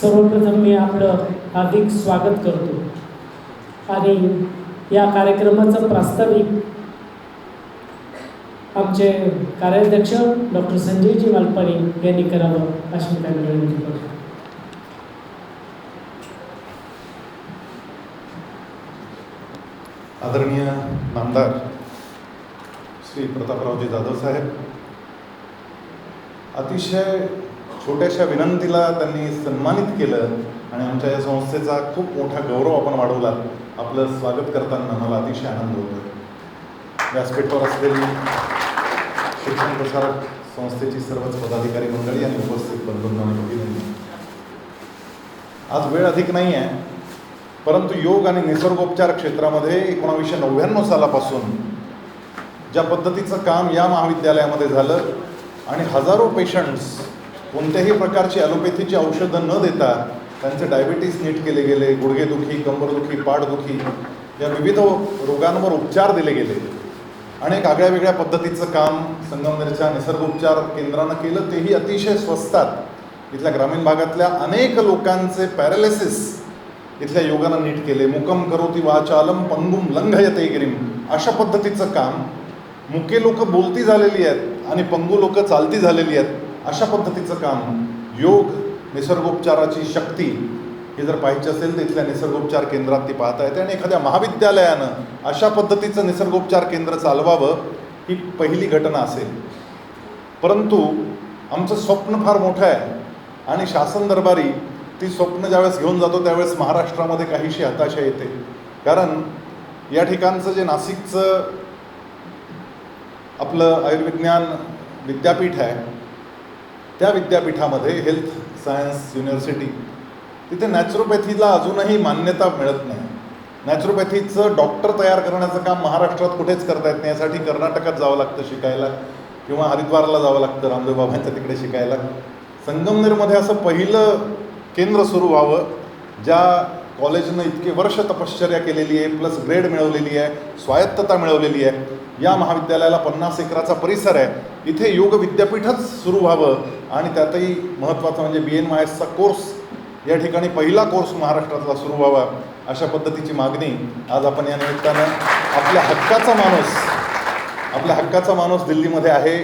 सर्वप्रथम मी आपलं हार्दिक स्वागत करतो. आणि या कार्यक्रमाचं प्रास्ताविक आमचे कार्याध्यक्ष डॉक्टर संजयजी मालपाणी यांनी करावं अशी मी त्यांना विनंती करतो. आदरणीय नामदार श्री प्रतापरावजी जाधव साहेब अतिशय छोट्याशा विनंतीला त्यांनी सन्मानित केलं आणि आमच्या या संस्थेचा खूप मोठा गौरव आपण वाढवला. आपलं स्वागत करताना मला अतिशय आनंद होतो व्यासपीठावर असलेली शिक्षण प्रसारक संस्थेची सर्वच पदाधिकारी मंडळी आणि उपस्थित बंधूंना आज वेळ अधिक नाही आहे परंतु योग आणि निसर्गोपचार क्षेत्रामध्ये एकोणावीसशे नव्याण्णव सालापासून ज्या पद्धतीचं काम या महाविद्यालयामध्ये झालं आणि हजारो पेशंट्स कोणत्याही प्रकारची ॲलोपॅथीची औषधं न देता त्यांचे डायबिटीस नीट केले गेले गुडघेदुखी कंबरदुखी पाठदुखी या विविध रोगांवर उपचार दिले गेले. अनेक आगळ्या वेगळ्या पद्धतीचं काम संगमनेरच्या निसर्गोपचार केंद्रानं केलं तेही अतिशय स्वस्तात. इथल्या ग्रामीण भागातल्या अनेक लोकांचे पॅरालिसिस इथल्या योगानं नीट केले. मुकम करोती वाचालम पंगुम लंघयते गिरीम अशा पद्धतीचं काम मुके लोक बोलती झालेली आहेत आणि पंगू लोक चालती झालेली आहेत. अशा पद्धतीचं काम योग निसर्गोपचाराची शक्ती हे जर पाहायची असेल तर इथल्या निसर्गोपचार केंद्रात ती पाहता येते. आणि एखाद्या महाविद्यालयानं अशा पद्धतीचं निसर्गोपचार केंद्र चालवावं ही पहिली घटना असेल. परंतु आमचं स्वप्न फार मोठं आहे. आणि शासन दरबारी ती स्वप्न ज्यावेळेस घेऊन जातो त्यावेळेस महाराष्ट्रामध्ये काहीशी हताशा येते. कारण या ठिकाणचं जे नाशिकचं आपलं आयुर्विज्ञान विद्यापीठ आहे त्या विद्यापीठामध्ये हेल्थ सायन्स युनिव्हर्सिटी तिथे नॅचरोपॅथीला अजूनही मान्यता मिळत नाही. नॅचरोपॅथीचं डॉक्टर तयार करण्याचं काम महाराष्ट्रात कुठेच करता येत नाही. यासाठी कर्नाटकात जावं लागतं शिकायला किंवा हरिद्वारला जावं लागतं रामदेव बाबांच्या तिकडे शिकायला. संगमनेरमध्ये असं पहिलं केंद्र सुरू व्हावं ज्या कॉलेजनं इतके वर्ष तपश्चर्या केलेली आहे प्लस ग्रेड मिळवलेली आहे स्वायत्तता मिळवलेली आहे. या महाविद्यालयाला पन्नास एकराचा परिसर आहे. इथे योग विद्यापीठच सुरू व्हावं आणि त्यातही महत्त्वाचं म्हणजे बी एन माय एसचा कोर्स या ठिकाणी पहिला कोर्स महाराष्ट्रातला सुरू व्हावा अशा पद्धतीची मागणी आज आपण या निमित्तानं आपल्या हक्काचा माणूस आपल्या हक्काचा माणूस दिल्लीमध्ये आहे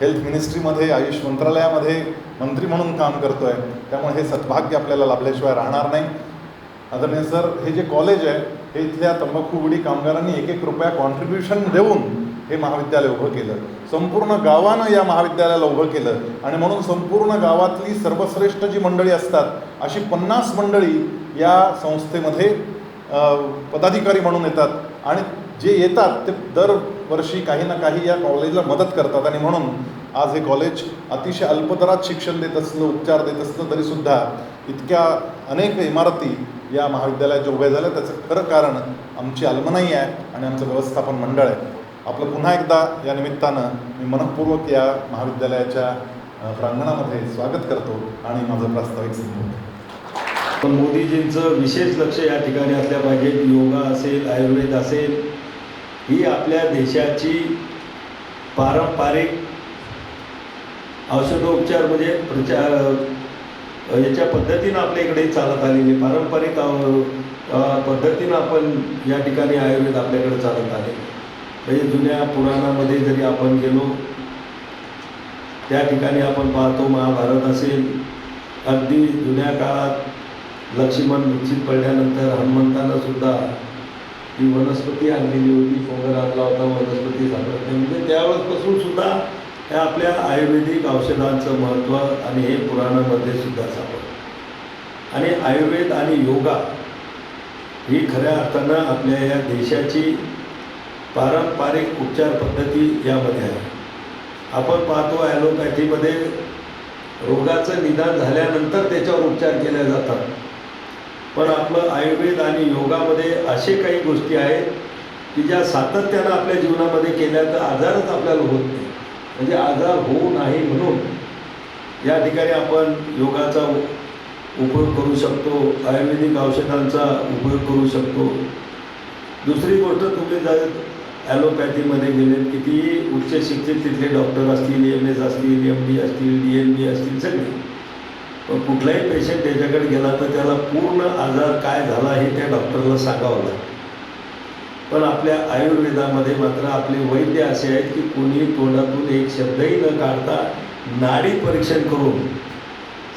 हेल्थ मिनिस्ट्रीमध्ये आयुष मंत्रालयामध्ये मंत्री म्हणून काम करतो आहे त्यामुळे हे सद्भाग्य आपल्याला लाभल्याशिवाय राहणार नाही. आदरणीय सर हे जे कॉलेज आहे हे इथल्या तंबाखू उडी कामगारांनी एक एक रुपया कॉन्ट्रीब्युशन देऊन हे महाविद्यालय उभं केलं. संपूर्ण गावानं या महाविद्यालयाला उभं केलं. आणि म्हणून संपूर्ण गावातली सर्वश्रेष्ठ जी मंडळी असतात अशी पन्नास मंडळी या संस्थेमध्ये पदाधिकारी म्हणून येतात. आणि जे येतात ते दरवर्षी काही ना काही या कॉलेजला मदत करतात. आणि म्हणून आज हे कॉलेज अतिशय अल्पदरात शिक्षण देत असलं उपचार देत असलं तरीसुद्धा इतक्या अनेक इमारती या महाविद्यालयात उभ्या झाल्या. त्याचं खरं कारण आमची अल्मनाई आहे आणि आमचं व्यवस्थापन मंडळ आहे. आपलं पुन्हा एकदा या निमित्तानं मी मनपूर्वक या महाविद्यालयाच्या प्रांगणामध्ये स्वागत करतो आणि माझं प्रास्ताविक संबोधन पण मोदीजींचं विशेष लक्ष या ठिकाणी असल्या पाहिजे योगा असेल आयुर्वेद असेल ही आपल्या देशाची पारंपरिक औषधोपचार म्हणजे प्रचार याच्या पद्धतीनं आपल्या इकडे चालत आलेली पारंपरिक पद्धतीनं आपण या ठिकाणी आयुर्वेद आपल्याकडे चालत आले. म्हणजे जुन्या पुराणामध्ये जरी आपण गेलो त्या ठिकाणी आपण पाहतो महाभारत असेल. अगदी जुन्या काळात लक्ष्मण निश्चित पडल्यानंतर हनुमंतानं सुद्धा ती वनस्पती आणलेली होती पोंगर आणला होता वनस्पती सापडते. म्हणजे त्यावेळेसपासून सुद्धा त्या आपल्या आयुर्वेदिक औषधांचं महत्त्व आणि हे पुराणामध्ये सुद्धा सापडतं. आणि आयुर्वेद आणि योगा ही खऱ्या अर्थानं आपल्या या देशाची पारंपरिक उपचार पद्धती यामध्ये आहे. आपण पाहतो ॲलोपॅथीमध्ये रोगाचं निदान झाल्यानंतर त्याच्यावर उपचार केले जातात. पण आपलं आयुर्वेद आणि योगामध्ये असे काही गोष्टी आहेत की ज्या सातत्यानं आपल्या जीवनामध्ये केल्या तर आजारच आपल्याला होत नाही. म्हणजे आजार होऊ नाही म्हणून या ठिकाणी आपण योगाचा उपयोग करू शकतो आयुर्वेदिक औषधांचा उपयोग करू शकतो. दुसरी गोष्ट तुम्ही जर ॲलोपॅथीमध्ये गेले कितीही उच्च शिक्षित तिथले डॉक्टर असतील एम एस असतील एम डी असतील डी एम बी असतील सगळे. पण कुठलाही पेशंट त्याच्याकडे गेला तर त्याला पूर्ण आजार काय झाला हे त्या डॉक्टरला सांगावं लागतं. पण आपल्या आयुर्वेदामध्ये मात्र आपले वैद्य असे आहेत की कोणी तोंडातून एक शब्दही न काढता नाडी परीक्षण करून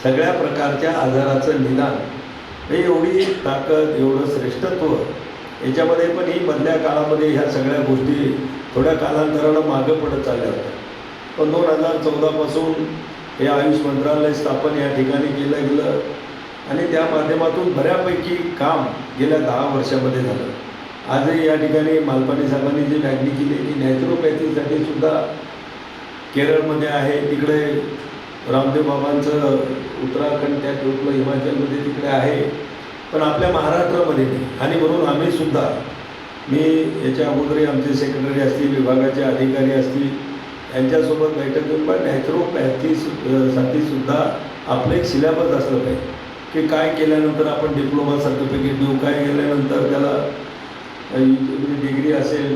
सगळ्या प्रकारच्या आजाराचं निदान. हे एवढी ताकद एवढं श्रेष्ठत्व याच्यामध्ये पण ही मधल्या काळामध्ये ह्या सगळ्या गोष्टी थोड्या कालांतरानं मागं पडत चालल्या होत्या. पण दोन हजार चौदापासून हे आयुष मंत्रालय स्थापन या ठिकाणी केलं गेलं. आणि त्या माध्यमातून बऱ्यापैकी काम गेल्या दहा वर्षामध्ये झालं. आजही या ठिकाणी मालपाणी साहेबांनी जी मागणी केली ती नॅचरोपॅथीसाठी सुद्धा केरळमध्ये आहे तिकडे रामदेव बाबांचं उत्तराखंड त्या टोपलं हिमाचलमध्ये तिकडे आहे. पण आपल्या महाराष्ट्रामध्ये नाही आणि म्हणून आम्ही सुद्धा मी याच्या अगोदरही आमचे सेक्रेटरी असतील विभागाचे अधिकारी असतील यांच्यासोबत बैठक घेऊन पण नॅचरोपॅथी साठी सुद्धा आपलं एक सिलेबस असलं पाहिजे. की काय केल्यानंतर आपण डिप्लोमा सर्टिफिकेट देऊ काय केल्यानंतर त्याला डिग्री असेल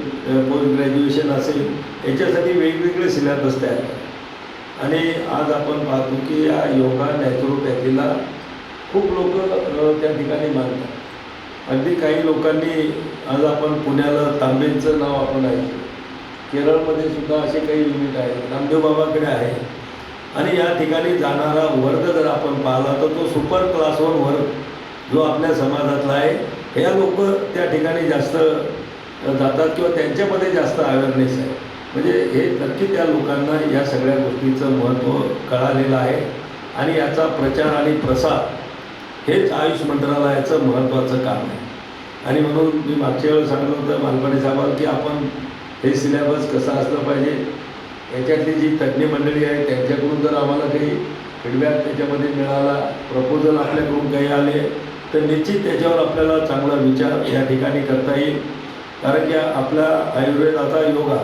पोस्ट ग्रॅज्युएशन असेल याच्यासाठी वेगवेगळे सिलेबस तयार आणि आज आपण पाहतो की या योगा नॅचरोपॅथीला खूप लोक त्या ठिकाणी मानतात. अगदी काही लोकांनी आज आपण पुण्याला तांबेंचं नाव आपण ऐकलं. केरळमध्ये सुद्धा असे काही युनिट आहेत रामदेव बाबाकडे आहे. आणि या ठिकाणी जाणारा वर्ग जर आपण पाहिला तर तो सुपर क्लास वन वर्ग जो आपल्या समाजातला आहे या लोक त्या ठिकाणी जास्त जातात किंवा त्यांच्यामध्ये जास्त अवेअरनेस आहे. म्हणजे हे नक्की त्या लोकांना या सगळ्या गोष्टीचं महत्त्व कळालेलं आहे. आणि याचा प्रचार आणि प्रसार हेच आयुष मंत्रालयाचं महत्त्वाचं काम आहे. आणि म्हणून मी मागच्या वेळेस सांगलं होतं मालपाणी साहेबांना की आपण हे सिलेबस कसं असलं पाहिजे. याच्यातली जी तज्ज्ञ मंडळी आहे त्यांच्याकडून जर आम्हाला काही फीडबॅक त्याच्यामध्ये मिळाला प्रपोजल आपल्याकडून काही आले तर निश्चित त्याच्यावर आपल्याला चांगला विचार या ठिकाणी करता येईल. कारण की आपला आयुर्वेदाचा योगा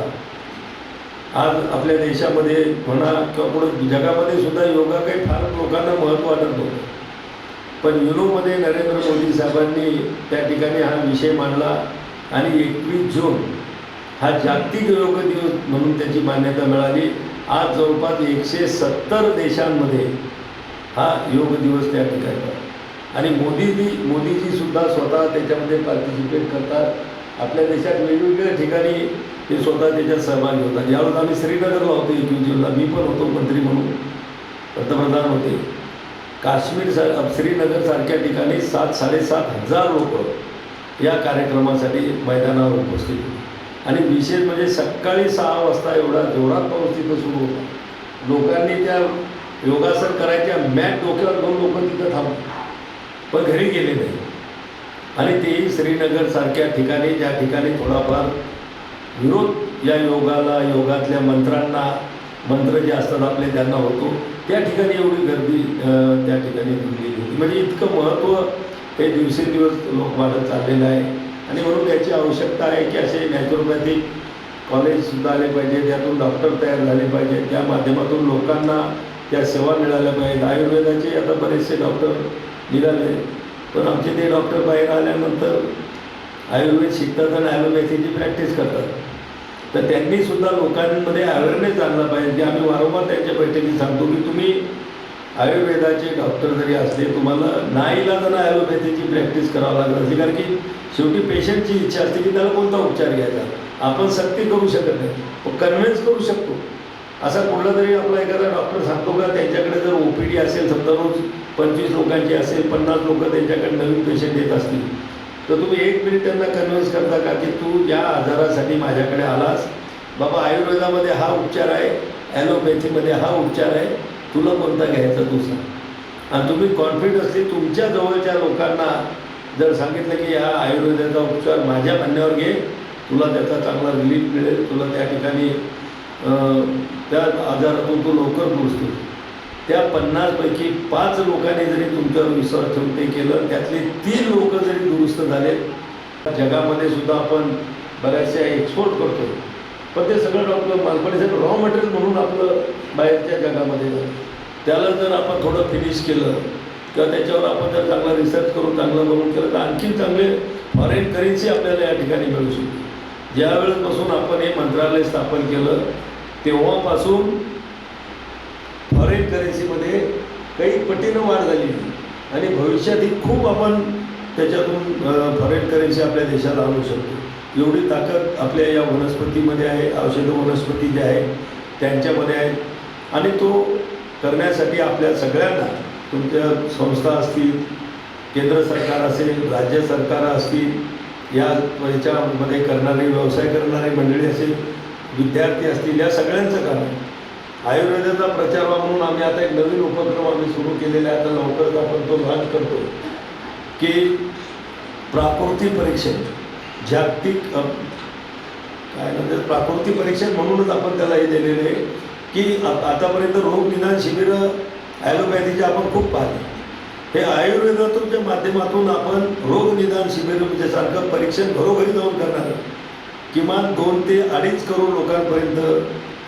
आज आपल्या देशामध्ये म्हणा किंवा पुढे जगामध्ये सुद्धा योगा काही फार लोकांना महत्त्व वाटत नव्हतं पण युरोमध्ये नरेंद्र मोदी साहेबांनी त्या ठिकाणी हा विषय मांडला आणि एकवीस जून हा जागतिक योग दिवस म्हणून त्याची मान्यता मिळाली. आज जवळपास एकशे सत्तर देशांमध्ये हा योग दिवस त्या ठिकाणी आणि मोदीजी मोदीजी सुद्धा स्वतः त्याच्यामध्ये पार्टिसिपेट करतात. आपल्या देशात वेगवेगळ्या ठिकाणी ते स्वतः त्याच्यात सहभागी होतात. यावेळेस आम्ही श्रीनगरला होतो एकवीस जूनला. मी पण होतो मंत्री म्हणून पंतप्रधान होते. काश्मीर सा श्रीनगरसारख्या ठिकाणी सात साडेसात हजार लोक या कार्यक्रमासाठी मैदानावर उपस्थित होते. आणि विशेष म्हणजे सकाळी सहा वाजता एवढा जोरात पाऊस तिथं सुरू होता. लोकांनी त्या योगासन करायच्या मॅट डोक्यावर दोन लोक तिथं थांबले. पण घरी गेले नाही. आणि तेही श्रीनगरसारख्या ठिकाणी ज्या ठिकाणी थोडाफार विरोध या योगाला योगातल्या मंत्रांना मंत्र जे असतात आपले त्यांना होतो. त्या ठिकाणी एवढी गर्दी त्या ठिकाणी दिलेली होती. म्हणजे इतकं महत्त्व हे दिवसेंदिवस लोक वाढत चाललेलं आहे. आणि म्हणून त्याची आवश्यकता आहे की असे नॅचरोपॅथिक कॉलेजसुद्धा आले पाहिजे त्यातून डॉक्टर तयार झाले पाहिजे. त्या माध्यमातून लोकांना त्या सेवा मिळाल्या पाहिजेत. आयुर्वेदाचे आता बरेचसे डॉक्टर निघाले. पण आमचे ते डॉक्टर बाहेर आल्यानंतर आयुर्वेद शिकतात आणि ॲलोपॅथीची प्रॅक्टिस करतात. तर त्यांनी सुद्धा लोकांमध्ये अवेअरनेस आणला पाहिजे. की आम्ही वारंवार त्यांच्या बैठकीत सांगतो की तुम्ही आयुर्वेदाचे डॉक्टर जरी असले तुम्हाला नाईलाजानं आयुर्वेदाची प्रॅक्टिस करावं लागत असते कारण की शेवटी पेशंटची इच्छा असते की त्याला कोणता उपचार घ्यायचा? आपण सक्ती करू शकत नाही. कन्व्हिन्स करू शकतो. असा कुठला तरी आपला एखादा डॉक्टर सांगतो का त्यांच्याकडे जर ओ पी डी असेल समजा रोज पंचवीस लोकांची असेल पन्नास लोक त्यांच्याकडे नवीन पेशंट येत असतील तर तुम्ही एक मिनिट त्यांना कन्व्हिन्स करता का की तू ज्या आजारासाठी माझ्याकडे आलास? बाबा आयुर्वेदामध्ये हा उपचार आहे ॲलोपॅथीमध्ये हा उपचार आहे. तुला कोणता घ्यायचा तू सांग. आणि तुम्ही कॉन्फिडन्सली तुमच्या जवळच्या लोकांना जर सांगितलं की या आयुर्वेदाचा उपचार माझ्या म्हणण्यावर घे तुला त्याचा चांगला रिलीफ मिळेल. तुला त्या ठिकाणी त्या आजारातून तू लवकर पोचतो त्या पन्नासपैकी पाच लोकांनी जरी तुमच्यावर विश्वास ठेवून ते केलं त्यातले तीन लोक जरी दुरुस्त झाले जगामध्ये सुद्धा आपण बऱ्याचशा एक्सपोर्ट करतो पण ते सगळं डॉक्टर मालपणीसाठी रॉ मटेरियल म्हणून आपलं बाहेरच्या जगामध्ये जातं त्याला जर आपण थोडं फिनिश केलं किंवा त्याच्यावर आपण जर चांगला रिसर्च करून चांगलं बनवून केलं तर आणखी चांगले फॉरेन करेन्सी आपल्याला या ठिकाणी मिळू शकते. ज्यावेळेसपासून आपण हे मंत्रालय स्थापन केलं तेव्हापासून फॉरेन करन्सीमध्ये काही पटीनं वाढ झाली. आणि भविष्यात ही खूप आपण त्याच्यातून फॉरेन करन्सी आपल्या देशाला आणू शकतो. एवढी ताकद आपल्या या वनस्पतीमध्ये आहे औषध वनस्पती ज्या आहेत त्यांच्यामध्ये आहेत आणि तो करण्यासाठी आपल्या सगळ्यांना तुमच्या संस्था असतील केंद्र सरकार असेल राज्य सरकार असतील या याच्यामध्ये करणारे व्यवसाय करणारी मंडळी असेल विद्यार्थी असतील या सगळ्यांचं काम आहे. आयुर्वेदाचा प्रचार म्हणून आम्ही आता एक नवीन उपक्रम आम्ही सुरू केलेला आहे. आता लवकरच आपण तो लॉन्च करतो की प्राकृती परीक्षण. जागतिक काय म्हणतात प्राकृती परीक्षण म्हणूनच आपण त्याला हे दिलेलं आहे की आतापर्यंत रोग निदान शिबिरं ॲलोपॅथीचे आपण खूप पाहिले. हे आयुर्वेदातूनच्या माध्यमातून आपण रोग निदान शिबिर म्हणजे सारखं परीक्षण घरोघरी जाऊन करणार किमान दोन ते अडीच करोड लोकांपर्यंत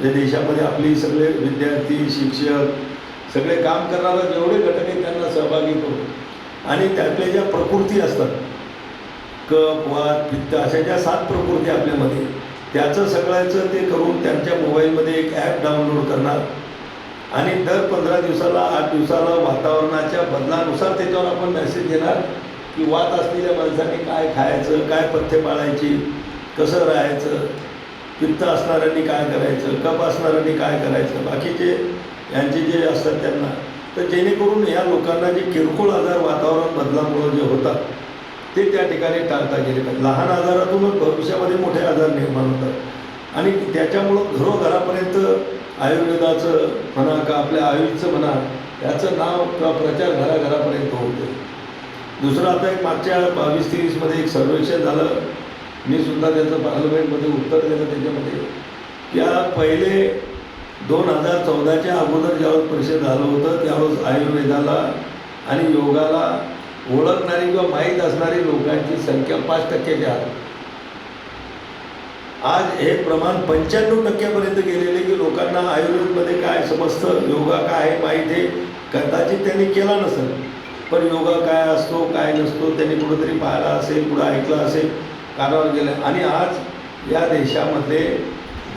या देशामध्ये आपली सगळे विद्यार्थी शिक्षक सगळे काम करणारा जेवढे घटक आहेत त्यांना सहभागी करू आणि त्यातल्या ज्या प्रकृती असतात कप वात पित्त अशा ज्या सात प्रकृती आपल्यामध्ये त्याचं सगळ्याचं ते करून त्यांच्या मोबाईलमध्ये एक ॲप डाउनलोड करणार. आणि दर पंधरा दिवसाला आठ दिवसाला वातावरणाच्या बदलानुसार त्याच्यावर आपण मेसेज देणार की वात असलेल्या माणसाने काय खायचं काय पथ्य पाळायची कसं राहायचं पित्त असणाऱ्यांनी काय करायचं कप असणाऱ्यांनी काय करायचं बाकीचे यांचे जे असतात त्यांना. तर जेणेकरून या लोकांना जे किरकोळ आजार वातावरण बदलामुळं जे होतात ते त्या ठिकाणी टाळता गेले पाहिजे. लहान आजारातूनच भविष्यामध्ये मोठे आजार निर्माण होतात. आणि त्याच्यामुळं घरोघरापर्यंत आयुर्वेदाचं म्हणा का आपल्या आयुषचं म्हणा याचं नाव किंवा प्रचार घराघरापर्यंत होतो दुसरं आता एक मागच्या बावीस तेवीसमध्ये एक सर्वेक्षण झालं. मी सुद्धा त्याचं पार्लमेंटमध्ये उत्तर दिलं त्याच्यामध्ये. त्या पहिले दोन हजार चौदाच्या अगोदर ज्यावेळेस परिषद झालं होतं त्यावेळेस आयुर्वेदाला आणि योगाला ओळखणारी किंवा माहीत असणारी लोकांची संख्या पाच टक्क्याच्या आहे आज हे प्रमाण पंच्याण्णव टक्क्यापर्यंत गेलेले की लोकांना आयुर्वेदमध्ये काय समजतं योगा काय आहे माहीत आहे? कदाचित त्यांनी केला नसेल. पण योगा काय असतो काय नसतो त्यांनी कुठंतरी पाहिला असेल कुठं ऐकलं असेल कानावर गेलं आणि आज या देशामध्ये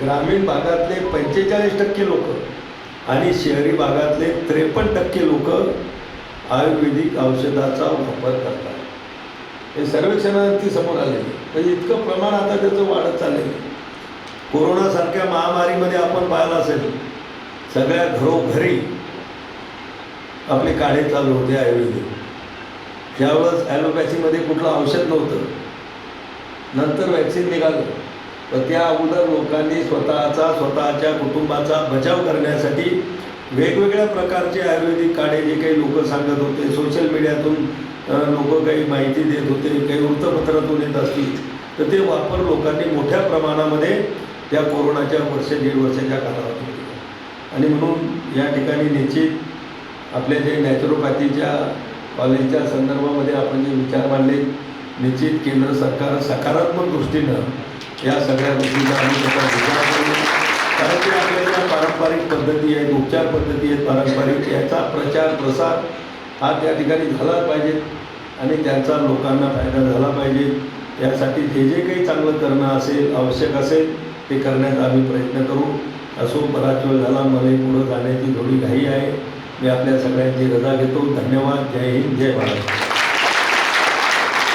ग्रामीण भागातले पंचेचाळीस टक्के लोक आणि शहरी भागातले त्रेपन्न टक्के लोक आयुर्वेदिक औषधाचा वापर करतात. हे सर्वेक्षणावरती समोर आले म्हणजे इतकं प्रमाण आता त्याचं वाढत चाललेलं आहे. कोरोनासारख्या महामारीमध्ये आपण पाहिलं असेल सगळ्या घरोघरी आपले काढे चालू होते आयुर्वेदिक. त्यावेळेस ॲलोपॅथीमध्ये कुठलं औषध नव्हतं नंतर वॅक्सिन निघालं तर त्या अगोदर लोकांनी स्वतःचा स्वतःच्या कुटुंबाचा बचाव करण्यासाठी वेगवेगळ्या प्रकारचे आयुर्वेदिक काढे जे काही लोक सांगत होते सोशल मीडियातून लोक काही माहिती देत होते काही वृत्तपत्रातून येत असतील तर ते वापर लोकांनी मोठ्या प्रमाणामध्ये त्या कोरोनाच्या वर्ष दीड वर्षाच्या कालावधीत केला. आणि म्हणून या ठिकाणी निश्चित आपल्या जे नॅचरोपॅथीच्या कॉलेजच्या संदर्भामध्ये आपण जे विचार मांडले निश्चित केंद्र सरकार सकारात्मक दृष्टीनं या सगळ्या गोष्टींचा आम्ही त्याचा विचार करू. कारण की आपल्या ज्या पारंपरिक पद्धती आहेत उपचार पद्धती आहेत पारंपरिक याचा प्रचार प्रसार हा त्या ठिकाणी झाला पाहिजे आणि त्यांचा लोकांना फायदा झाला पाहिजे. यासाठी जे जे काही चांगलं करणं असेल आवश्यक असेल ते करण्याचा आम्ही प्रयत्न करू. असो बराच वेळ झाला मला पुढं जाण्याची थोडी घाई आहे. मी आपल्या सगळ्यांची रजा घेतो. धन्यवाद. जय हिंद. जय भारत.